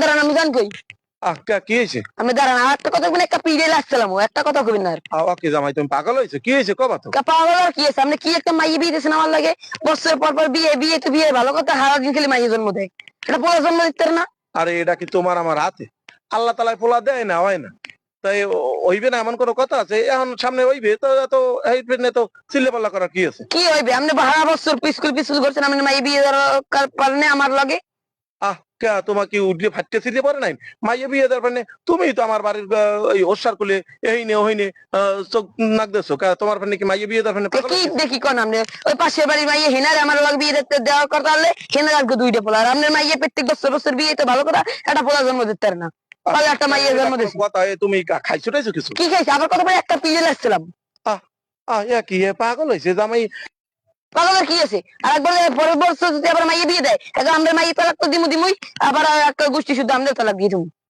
দাঁড়ান আমি জান কই? আহ কি হয়েছে? আপনি দাঁড়ান আর একটা কথা বলবেন একটা পিড়ে লাগছিলাম একটা কথা কবেন না আওয়া কি জামাই তুমি পাগল হয়েছে? কি হয়েছে? কবা তো। পাগল আর কি আছে আপনি কি একটা মাইয়ে বিয়ে দিয়েছেন আমার লাগে? বছর পর পর বিয়ে বিয়ে তো বিয়ে ভালো কথা হারা দিন খালি মাইয়ে জন্ম দেয়। এটা পোলা জন্ম দিতে না। আরে এটা কি তোমার আমার হাতে? আল্লাহ তালায় পোলা দেয় না হয় না। তাই হইবে না এমন কোনো কথা আছে? এখন সামনে হইবে তো এত হইবে না তো চিল্লে পাল্লা করার কি আছে? কি হইবে? আপনি বাহারা বছর পিস্কুল পিস্কুল করছেন আপনি মাইয়ে বিয়ে আমার লগে? আহ কে তোমার কি উঠে ফাটতে ছিটে পড়ে নাই? মাইয়ে বিয়ে দেওয়ার পারে তুমি তো আমার বাড়ির আহ, ওই ওসার কুলে এই নে ওই নে চোখ নাক দেছো তোমার পারে কি মাইয়ে বিয়ে দেওয়ার পারে কি দেখি কোন আপনি ওই পাশের বাড়ির মাইয়ে হেনারে আমার লগে বিয়ে দিতে দেওয়ার কথা হলে হেনার আজকে দুইটা পোলা। আর আপনার মাইয়ে প্রত্যেক বছর বছর বিয়ে তো ভালো কথা একটা পোলা জন্ম দিতে পারে না। তাহলে একটা মাইয়ের জন্ম দিয়েছি কথা তুমি খাইছো টাইছো কিছু? কি খাইছে? আবার কথা বলে একটা পিজে লাগছিলাম আহ এ কি পাগল হয়েছে জামাই। পাগলের কি আছে আর একবার পরের বছর যদি আবার মাইয়ে দিয়ে দেয় এখন আমরা মাইয়ে তালাক তো দিমু দিমুই, আবার একটা গোষ্ঠী শুদ্ধ আমাদের তালাক দিয়ে দিমু।